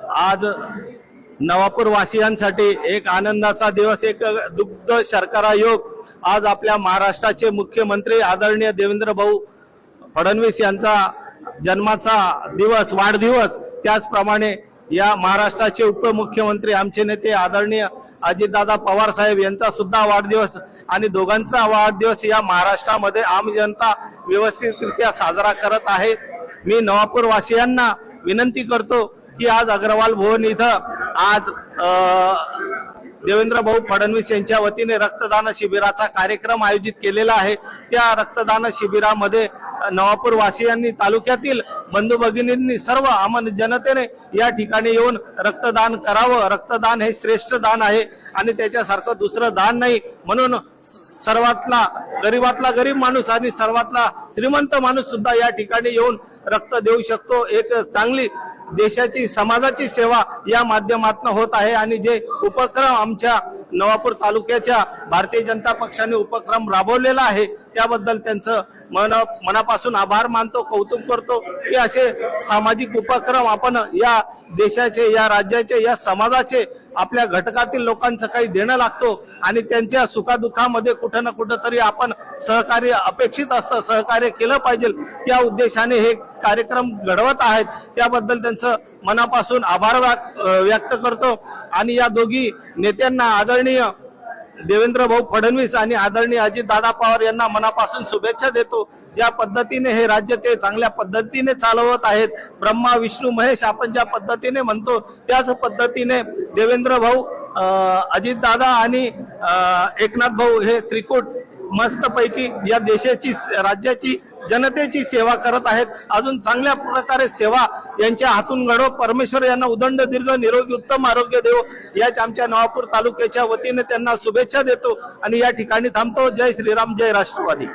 आज नवापूर वासियांसाठी एक आनंदाचा दिवस एक दुग्ध शर्करा योग आज आपल्या महाराष्ट्राचे मुख्यमंत्री आदरणीय देवेंद्र भाऊ फडणवीस यांचा जन्माचा दिवस वाढदिवस. त्याचप्रमाणे या महाराष्ट्राचे उपमुख्यमंत्री आमचे नेते आदरणीय अजितदादा पवार साहेब यांचा सुद्धा वाढदिवस आणि दोघांचा वाढदिवस या महाराष्ट्रामध्ये आम जनता व्यवस्थितरित्या साजरा करत आहे. मी नवापूर वासियांना विनंती करतो की आज अग्रवाल भवन इथं आज देवेंद्र भाऊ फडणवीस यांच्या वतीने रक्तदान शिबिराचा कार्यक्रम आयोजित केलेला आहे. त्या रक्तदान शिबिरामध्ये नवापूर वासियांनी तालुक्यातील बंधू भगिनींनी सर्व आम जनतेने या ठिकाणी येऊन रक्तदान करावं. रक्तदान हे श्रेष्ठ दान आहे. आणि त्याच्यासारखं दुसरं दान नाही. म्हणून सर्वातला गरीबातला गरीब माणूस आणि सर्वातला श्रीमंत माणूस सुद्धा या ठिकाणी येऊन रक्त देऊ शकतो. एक चांगली देशाची समाजाची सेवा या माध्यमातून होत आहे आणि जे उपक्रम आमच्या नवापूर तालुक्याच्या भारतीय जनता पक्षाने उपक्रम राबवलेला आहे त्याबद्दल त्यांचं मन मनापासून आभार मानतो कौतुक करतो. की असे सामाजिक उपक्रम आपण या देशाचे या राज्याचे या समाजाचे आपल्या घटकातील लोकांचं काही देणं लागतो आणि त्यांच्या सुखादुखामध्ये कुठं ना कुठं तरी आपण सहकार्य अपेक्षित असतं सहकार्य केलं पाहिजे. त्या उद्देशाने हे कार्यक्रम घडवत आहेत. त्याबद्दल त्यांचं मनापासून आभार व्यक्त करतो. आणि या दोघी नेत्यांना आदरणीय देवेंद्र भाऊ फडणवीस आणि आदरणीय अजितदादा पवार यांना मनापासून शुभेच्छा देतो. ज्या पद्धतीने हे राज्य ते चांगल्या पद्धतीने चालवत आहेत ब्रह्मा विष्णू महेश आपण ज्या पद्धतीने म्हणतो त्याच पद्धतीने देवेंद्र भाऊ अजितदादा आणि एकनाथ भाऊ हे त्रिकूट मस्तपैकी या देशाची राज्याची जनतेची सेवा करत आहेत. अजून चांगल्या प्रकारे सेवा यांच्या हातून घडो. परमेश्वर यांना उदंड दीर्घ निरोगी उत्तम आरोग्य देव याच आमच्या नवापूर तालुक्याच्या वतीने त्यांना शुभेच्छा देतो. आणि या ठिकाणी थांबतो. जय श्रीराम जय राष्ट्रवादी.